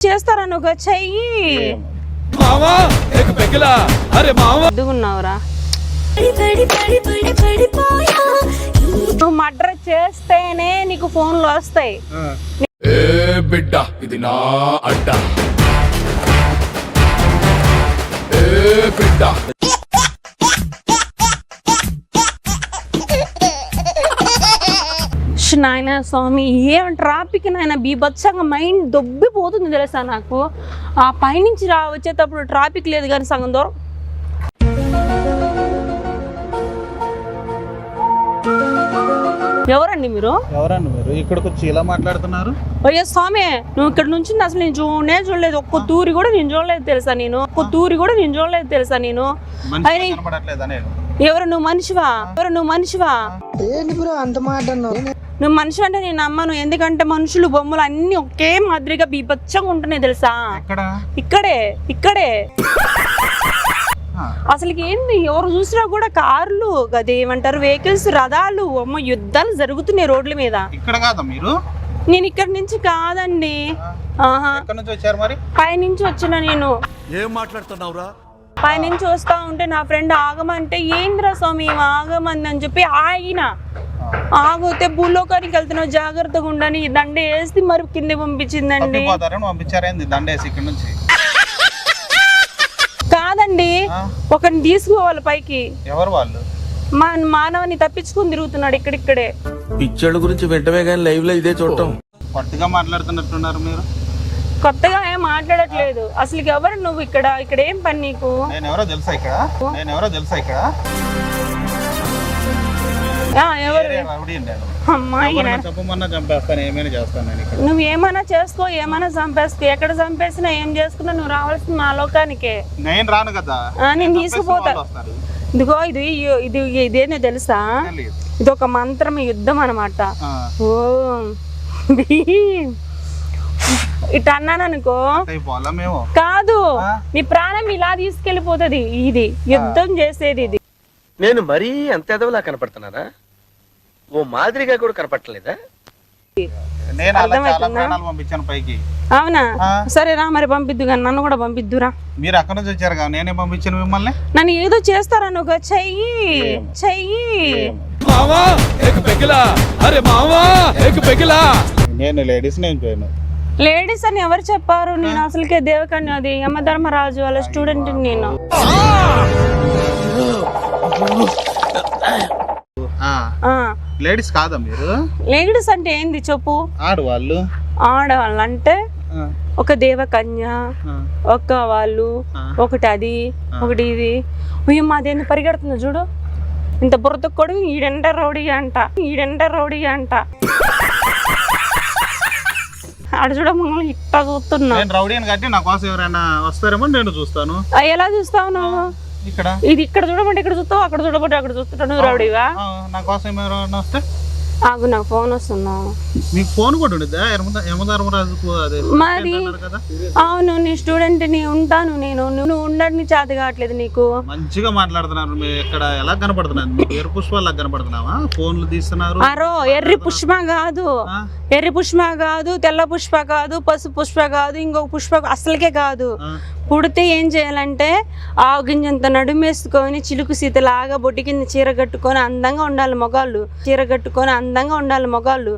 చేస్తారా నువ్వు చెయ్యి పడిపోయా నువ్వు మర్డర్ చేస్తేనే నీకు ఫోన్లు వస్తాయి. ఏ బిడ్డ ఇది నా అడ్డ. బిడ్డ. నాయన స్వామి ఏం ట్రాఫిక్ నాయన బీభత్సంగా మైండ్ దొబ్బిపోతుంది తెలుసా నాకు? ఆ పైనుంచి రా వచ్చేటప్పుడు ట్రాఫిక్ లేదు కానీ సగం దూరం. ఎవరండి మీరు? ఎవరండి మీరు? ఇక్కడికి వచ్చి ఇలా మాట్లాడుతున్నారు? అయ్యో స్వామి నువ్వు ఇక్కడ నుంచి అసలు నేను చూడనే చూడలేదు. ఒక్క తూరి కూడా నేను చూడలేదు తెలుసా నేను? ఒక్క తూరి కూడా నేను చూడలేదు తెలుసా నేను? ఎవరు నువ్వు మనిషివా? ఎవరు నువ్వు మనిషివా? నువ్వు మనిషి అంటే నేను నమ్మను. ఎందుకంటే మనుషులు బొమ్మలు అన్ని ఒకే మాదిరిగా బీభత్సంగా ఉంటున్నాయి తెలుసా? ఇక్కడే ఇక్కడే. ఆ, అసలుకి ఏంది? ఎవరు చూసినా కూడా కార్లు అదేమంటారు వెహికల్స్ రథాలు అమ్మ యుద్ధాలు జరుగుతున్నాయి రోడ్ల మీద. ఇక్కడ కాదా మీరు? నేను ఇక్కడి నుంచి కాదండి. ఆహా. ఎక్కడి నుంచి వచ్చారు మరి? పైనుంచి వచ్చిన నేను. ఏం మాట్లాడుతున్నావురా? పైనుంచి వస్తా ఉంటే నా ఫ్రెండ్ ఆగమంటే ఏంద్రా స్వామి ఆగమంది అని చెప్పి ఆగిన ఆగితే భూలోకానికి వెళ్తున్నావు జాగ్రత్తగా ఉండని దండ వేసి మరి కింద పంపించిందండి. పంపించారేంది దండేసి ఇక్కడ నుంచి? కాదండి ఒకరిని తీసుకోవాలి పైకి. ఎవరు వాళ్ళు? మా మానవని తప్పించుకుని తిరుగుతున్నాడు ఇక్కడిక్కడే. పిక్చర్ల గురించి వెంటనే కానీ లైవ్లో ఇదే చూడటం. కొత్తగా మాట్లాడుతున్నట్టున్నారు మీరు? కొత్తగా ఏం మాట్లాడట్లేదు. అసలు ఎవరు నువ్వు ఇక్కడ? ఇక్కడ ఏం పని నీకు? నేను ఎవరో తెలుసా ఇక్కడ? నేను ఎవరో తెలుసా ఇక్కడ? నువ్వు ఏమైనా చేసుకో ఏమైనా చంపేసుకో. ఎక్కడ చంపేసినా ఏం చేసుకున్నా నువ్వు రావాల్సింది మా లోకానికే. నేను రాను కదా. నేను తీసుకుపోతా. ఇదిగో ఇది ఇది ఇదేనో తెలుసా? ఇది ఒక మంత్రం యుద్ధం అనమాట ఓ భీమ్. ఇటు అన్నాను అనుకో. కాదు? నీ ప్రాణం ఇలా తీసుకెళ్ళిపోతుంది ఇది యుద్ధం చేసేది ఇది. నేను మరీ అంత ఎదవలా కనపడుతున్నారా ఓ మాదిరిగా కూడా కనపడలేదా నేను అలా చాలా అర్థమవుతుందా? ప్రాణాలు పంపించాను పైకి. అవునా. సరే రా మరి పంపిద్దు కానీ నన్ను కూడా పంపిద్దురా. మీరు అక్కడ నుంచి వచ్చారు కదా నేనే పంపించాను మిమ్మల్ని? నన్ను ఏదో చేస్తారా నువ్వు? చెయ్యి చెయ్యి. మావా ఏక పెగిలా అరే మావా ఏక పెగిలా నేను లేడీస్ నేను పోయాను లేడీస్ అని ఎవరు చెప్పారు? నేను అసలుకే దేవకన్య అది యమధర్మరాజు వాళ్ళ స్టూడెంట్ నేను. లేడీస్ కాదా మీరు? లేడీస్ అంటే ఏంది చెప్పు? ఆడవాళ్ళు. ఆడవాళ్ళు అంటే ఒక దేవకన్య ఒక వాళ్ళు. ఒకటి అది ఒకటి ఇది. ఉయ్యం మాదేంది పరిగెడుతుంది చూడు. ఇంత బురద కొడుకు ఈడెంట రౌడీ అంట. ఈడెంట రౌడీ అంట. ఆడ చూడ మమ్మల్ని ఇట్టా చూస్తున్నా. నేను రౌడీ అని కట్టి నా కోసం ఎవరైనా వస్తారేమో నేను చూస్తాను. ఎలా చూస్తావు నువ్వు? ఇది ఇక్కడ చూడమంటే ఇక్కడ చూస్తావు అక్కడ చూడమంటే అక్కడ నువ్వు రౌడీవా? ఆ, నా కోసం ఎవరైనా వస్తే? ఆగు నాకు ఫోన్ వస్తున్నా మీకు ఫోన్ కూడా అదే మరి అవును నీ స్టూడెంట్ని ఉంటాను నేను. నువ్వు ఉండని చేత కావట్లేదు నీకు. మంచిగా మాట్లాడుతున్నారు. ఇక్కడ ఎలా కనపడుతున్నారు? మీకు ఎరు పుష్పాలు కనపడుతున్నావా? ఫోన్లు తీస్తున్నారు. అరో ఎర్రి పుష్ప కాదు. ఎర్రి పుష్ప కాదు తెల్ల పుష్ప కాదు పసుపు పుష్ప కాదు ఇంకొక పుష్ప అసలుకే కాదు. పుడితే ఏం చేయాలంటే ఆవు గింజంత నడుమేసుకొని చిలుకు సీతలాగా బొట్టి కింద చీర కట్టుకొని అందంగా ఉండాలి మొగాళ్ళు. చీర కట్టుకొని అందంగా ఉండాలి మొగాళ్ళు.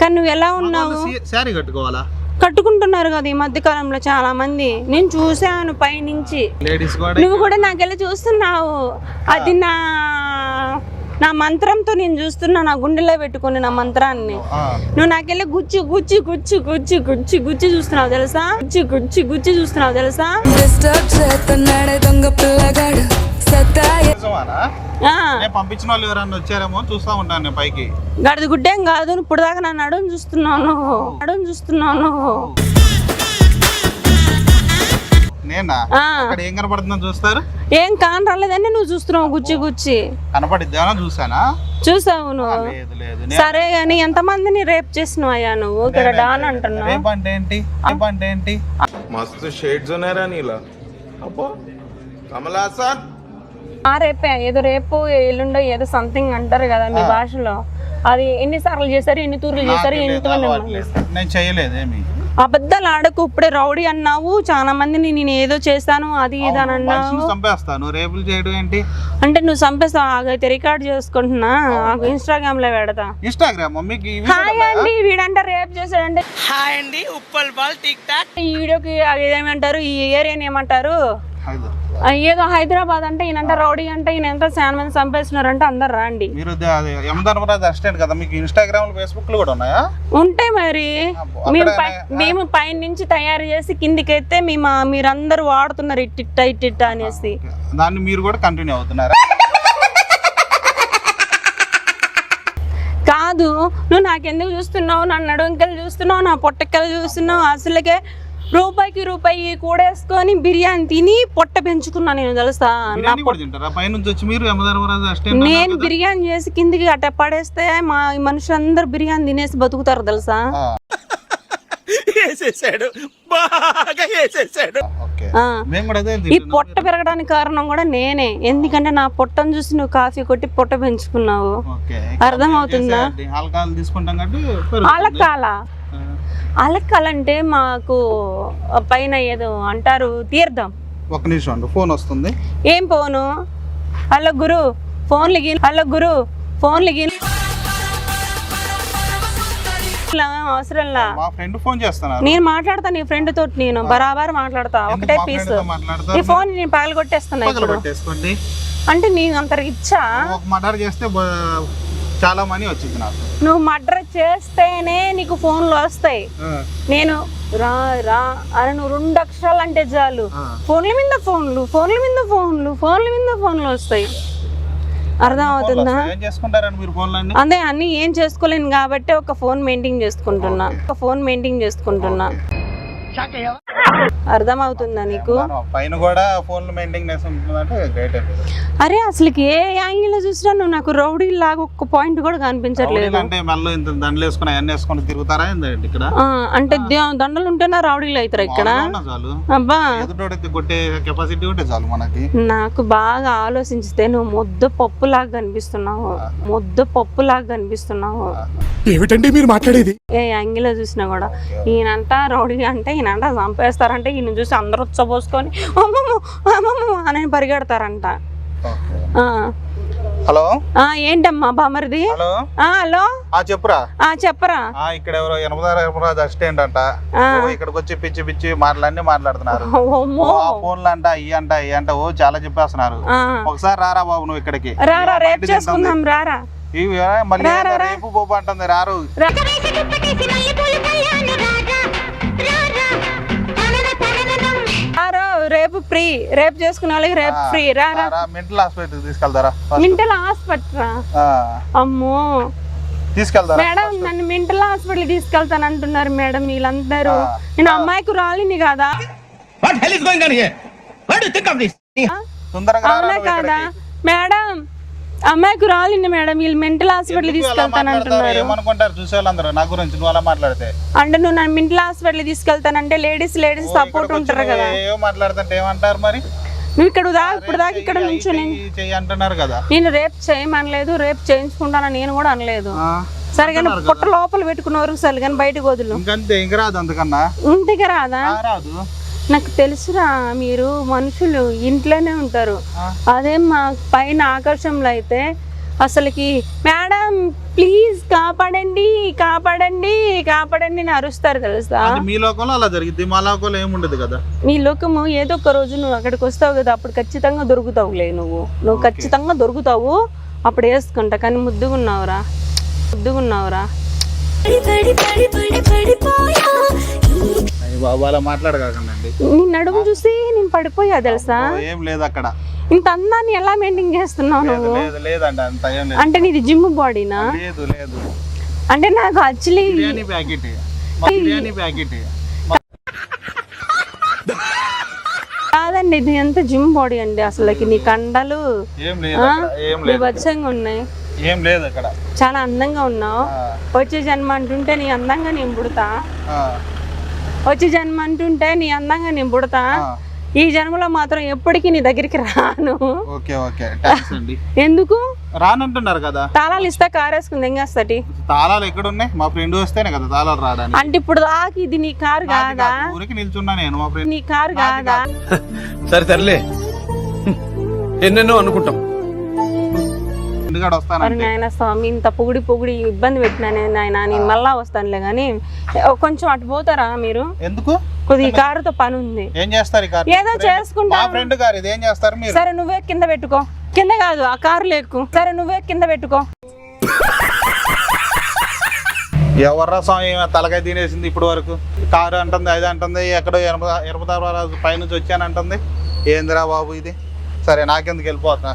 కానీ నువ్వు ఎలా ఉన్నావు? శారీ కట్టుకోవాలా? కట్టుకుంటున్నారు కదా ఈ మధ్య కాలంలో చాలా మంది. నేను చూశాను పైనుంచి. లేడీస్ కూడా నువ్వు కూడా నాకెళ్ళి చూస్తున్నావు? అది నా నా మంత్రంతో నేను చూస్తున్నా నా గుండెలో పెట్టుకుని నా మంత్రాన్ని. నువ్వు నాకెళ్ళి గుచ్చి గుచ్చి గుచ్చి గుచ్చి గుచ్చి గుచ్చి చూస్తున్నావు తెలుసా? గుచ్చి గుచ్చి గుచ్చి చూస్తున్నావు తెలుసా? పంపించిన వాళ్ళు ఎవరైనా వచ్చారేమో చూస్తా ఉంటాను నేను పైకి. గడిది గుడ్డేం కాదు ఇప్పుడు దాకా నన్ను అడుగు చూస్తున్నావు నువ్వు. అడుగు చూస్తున్నావు నువ్వు. నేనా? ఆ, అక్కడ ఏం కనపడుతుందో చూస్తారు? ఏం కాని రాలేదని నువ్వు చూస్తున్నావు గుచ్చి గుచ్చి. చూసానా? చూసావు నువ్వు. లేదు లేదు. నేను సరే గాని ఎంతమందిని రేప్ చేసినావు అయ్యా నువ్వు? ఇక్కడ డాన్ అంటున్నావు. రేపు అంటే ఏంటి? రేపు అంటే ఏంటి? మస్తు షేడ్స్ ఉన్నారా నీలా. అబ్బో. కమలాసన్ ఆ రేపే. ఏదో రేపు ఎల్లుండో ఏదో సంథింగ్ అంటారు కదా మీ భాషలో. అది ఎన్నిసార్లు చేశారు ఎన్ని తూర్లు చేశారు నాకు లేదు, ఎంతమంది అలవాటు లేదు. నేను చేయలేదు ఏమి. అబద్ధాలు ఆడకు ఇప్పుడే రౌడీ అన్నావు. చాలా మందిని నేను ఏదో చేస్తాను అది ఇది అని అన్నావు. చంపేస్తాను. రేపులు చేయడం ఏంటి? అంటే నువ్వు చంపేస్తావు ఆగైతే రికార్డ్ చేసుకుంటున్నా. ఇన్స్టాగ్రామ్లో పెడతా. ఇన్స్టాగ్రామ్? మీకు ఈ వీడియోలు హాయ్? అండి వీడంటే రేప్ చేశాడంటే. హాయ్ అండి ఉప్పల్ బాల్ టిక్ టాక్. ఈ వీడియోకి ఏమంటారు ఈ ఏరియాని ఏమంటారు? ఏదో హైదరాబాద్ అంటే ఈయనంటే రౌడీ అంటే ఈయన ఎంత చాలా మంది చంపేస్తున్నారంటే అందరు రండి. మీరు యమధర్మరాజు అసిస్టెంట్ కదా మీకు ఇన్స్టాగ్రామ్ ఫేస్బుక్లో కూడా ఉన్నాయా? ఉంటే మరి. మేము మేము పైన నుంచి తయారు చేసి కిందికి ఎత్తే మేము మీరందరూ వాడుతున్నారు ఇట్టిట్ట ఇట్టిట్ట అనేసి. దాన్ని మీరు కూడా కంటిన్యూ అవుతున్నారా? కాదు నువ్వు నాకెందుకు చూస్తున్నావు? నన్ను నడుంకెళ్ళి చూస్తున్నావు నా పొట్టకెళ్ళి చూస్తున్నావు అసలుకే రూపాయికి రూపాయి కూడేసుకొని బిర్యానీ తిని పొట్ట పెంచుకున్నా నేను తెలుసా? నా బిర్యానీ కూడా తింటారా? పైనుంచి వచ్చి మీరు యమధర్మరాజు అసిస్టెంట్ నేను బిర్యానీ చేసి కిందికి అట్ట పడేస్తే మా ఈ మనుషులందరూ బిర్యానీ తినేసి బతుకుతారు తెలుసా? వేసేసాడు. బాగా వేసేసాడు. ఓకే. ఆ. మేము కూడా అదే ఈ తింటున్నాం. పొట్ట పెరగడానికి కారణం కూడా నేనే. ఎందుకంటే నా పొట్టను చూసి నువ్వు కాఫీ కొట్టి పొట్ట పెంచుకున్నావు. ఓకే. అర్థమవుతుందా? ఆల్కహాల్ తీసుకుంటాం కాబట్టి పెరుగుతుంది. అలక్కాల ఆ. అలక్కాలంటే మాకు పైన ఏదో అంటారు తీర్థం. ఒక్క నిమిషం అండి ఫోన్ వస్తుంది. ఏం పోను హలో గురు ఫోన్లు గిన్ హలో గురు ఫోన్లు గిన్. అవసరంలా? మా ఫ్రెండ్ ఫోన్ నేను మాట్లాడతా నీ ఫ్రెండ్ తోటి నేను బరాబర్ మాట్లాడతా ఒకటే పీస్? నీ ఫోన్ నేను పగలగొట్టేస్తున్నా ఇప్పుడు. అంటే నేను అంత ఇచ్చా ఒక మర్డర్ చేస్తే చాలా మనీ వచ్చింది నాకు నువ్వు మర్డర్ చేస్తేనే నీకు ఫోన్లు వస్తాయి. నేను రా రా అని నువ్వు రెండు అక్షరాలు అంటే చాలు. ఫోన్ల మీద ఫోన్లు ఫోన్ల మీద ఫోన్లు ఫోన్ల మీద ఫోన్లు వస్తాయి. అర్థం అవుతుందా ఏం చేసుకుంటారని మీరు ఫోన్లు అన్ని అదే అన్ని ఏం చేసుకోలేను కాబట్టి ఒక ఫోన్ మెయింటైన్ చేసుకుంటున్నా. ఒక ఫోన్ మెయింటైన్ చేసుకుంటున్నా. అర్థం అవుతుందా నీకు పైన కూడా గ్రేట్ అండి. అరే అసలుకి ఏ యాంగిల్ చూసినా నువ్వు నాకు రౌడీ లాగా ఒక్క పాయింట్ కూడా కనిపించట్లేదు. అంటే మెల్ల ఇంత దండలు వేసుకుని అవన్నీ వేసుకొని తిరుగుతారా ఇక్కడ? అంటే దండలు ఉంటేనా రౌడీలు అవుతారు ఇక్కడ? అబ్బా. ఎదుటోడి కొట్టే కెపాసిటీ ఉంటే చాలు మనకి. నాకు బాగా ఆలోచించితే నువ్వు ముద్ద పప్పులాగా కనిపిస్తున్నావు. ముద్ద పప్పులాగా కనిపిస్తున్నావు. ఏమిటండి మీరు మాట్లాడేది? ఏ యాంగిల్ చూసినా కూడా. ఈయనంట రౌడీ అంటే ఈయనంట చంపేస్తారంటే ఈయన చూసి అందరూ ఉచ్చబోసుకొని అమ్మమ్మ అమ్మమ్మ అని పరిగెడతారంట. హలో ఆ, ఏంటమ్మా బామరిది హలో ఆ, హలో ఆ చెప్పురా ఆ చెప్పరా ఆ ఇక్కడ ఎవరో ఎనభదారు ఎనభరాజు అసిస్టెంట్ అంట ఇక్కడికి వచ్చి పిచ్చి పిచ్చి మాటలన్నీ మాట్లాడుతున్నారు ఫోన్లు అంట ఇవి అంట ఇవి అంట ఓ చాలా చెప్పేస్తున్నారు. ఒకసారి రారా బాబు నువ్వు ఇక్కడికి రారా రేపు చేసుకుందాం రారా ఇవి మళ్ళీ. రేపు పోపు అంటుంది. రారా, రేపు చేసుకునే వాళ్ళకి రేపు ఫ్రీ రారా మెంటల్ హాస్పిటల్ తీసుకెళ్తారా? Mental hospital? అమ్మో. తీసుకెళ్తారా? మేడం నన్ను మెంటల్ హాస్పిటల్ తీసుకెళ్తాను అంటున్నారు మేడం వీళ్ళందరూ. నేను అమ్మాయికి రాలిని కదా? What hell is going on here what do think of this తొందరగా కాదా. మేడం అమ్మాయికి రాలింది మేడం వీళ్ళు మెంటల్ హాస్పిటల్ ఎందుకు అలా తీసుకెళ్తాను మాట్లాడతారు? అంటున్నారు ఏమనుకుంటారు చూసే వాళ్ళందరూ నా గురించి నువ్వు అలా మాట్లాడితే. అంటే నువ్వు నన్ను మెంటల్ హాస్పిటల్ తీసుకెళ్తానంటే లేడీస్ లేడీస్ సపోర్ట్ ఉంటారు కదా. ఏవో మాట్లాడుతుంటే ఏమంటారు మరి? నువ్వు ఇక్కడ ఇప్పుడు దాకా ఇక్కడ నుంచి అంటున్నారు కదా. నేను రేపు చేయమనలేదు రేపు చేయించుకుంటానని నేను కూడా అనలేదు. సరే కానీ పుట్ట లోపల పెట్టుకున్నారు సరే కానీ బయటకు వదులు. ఇంకంతే ఇంక రాదు అంతకన్నా. ఇంటికి రాదా? రాదు. నాకు తెలుసురా మీరు మనుషులు ఇంట్లోనే ఉంటారు. అదే మా పైన ఆకర్షణలో అయితే అసలుకి మేడం ప్లీజ్ కాపాడండి కాపాడండి కాపాడండి అని అరుస్తారు తెలుసా? అది మీ లోకంలో అలా జరిగింది మా లోకంలో ఏముండదు కదా. నీ లోకము ఏదో ఒక రోజు నువ్వు అక్కడికి వస్తావు కదా అప్పుడు ఖచ్చితంగా దొరుకుతావులే నువ్వు. నువ్వు ఖచ్చితంగా దొరుకుతావు అప్పుడు వేసుకుంటా. కానీ ముద్దుగున్నావురా ముద్దుగున్నావురా. బాబు అలా మాట్లాడకండి నీ నడుము చూసి నేను పడిపోయా తెలుసా? ఏం లేదు అక్కడ. ఇంత అందాన్ని ఎలా మెయింటైన్ చేస్తున్నావు నువ్వు? లేదు లేదండి అంత ఏం లేదు. అంటే నీది జిమ్ బాడీనా? లేదు లేదు. అంటే నాకు actually biryani packet. Biryani packet. కాదండి ఇది ఎంత జిమ్ బాడీ అండి అసలుకి. నీ కండలు ఏం లేదు అక్కడ ఏం లేదు విభత్సంగా ఉన్నాయి. ఏం లేదు అక్కడ. చాలా అందంగా ఉన్నావు. వచ్చే జన్మ అంటుంటే నీ అందంగా నేను పుడతా. వచ్చే జన్మ అంటుంటే నీ అందంగా నేను పుడతా. ఈ జన్మలో మాత్రం ఎప్పటికీ నీ దగ్గరికి రాను. Okay okay. ఎందుకు? రానంటున్నారు కదా. తాళాలు ఇస్తా కారేసుకుని ఎంగేస్తటి తాళాలు ఎక్కడ ఉన్నాయి మా ఫ్రెండ్ వస్తేనే కదా తాళాలు రావడానికి. అంటే ఇప్పుడు దాకా ఇది నీ కారు కాదా? ఊరికి నిల్చున్నా నేను మా ఫ్రెండ్. నీ కారు కాదా? సరే తరలే ఎన్నెన్నో అనుకుంటాం. మరి నాయన స్వామి ఇంత పొగిడి పొగిడి ఇబ్బంది పెట్టినానే నాయన నేను మళ్ళా వస్తానులే కానీ కొంచెం అటు పోతారా మీరు? ఎందుకు? కొద్ది ఈ కారుతో పని ఉంది ఏం చేస్తారు ఈ కార్ ఏదో చేసుకుంటా మా ఫ్రెండ్ గారు ఇది ఏం చేస్తారు మీరు? సరే నువ్వే కింద పెట్టుకో. కింద కాదు ఆ కారు లేకు. సరే నువ్వే కింద పెట్టుకో. ఎవర్రా స్వామి తలకాయ తినేసింది ఇప్పటి వరకు? కారు అంటుంది అది అంటుంది ఎక్కడో ఎనభై పైనుంచి వచ్చానంటుంది. ఏందిరా బాబు ఇది? సరే నాకెందుకు వెళ్ళిపోతున్నా?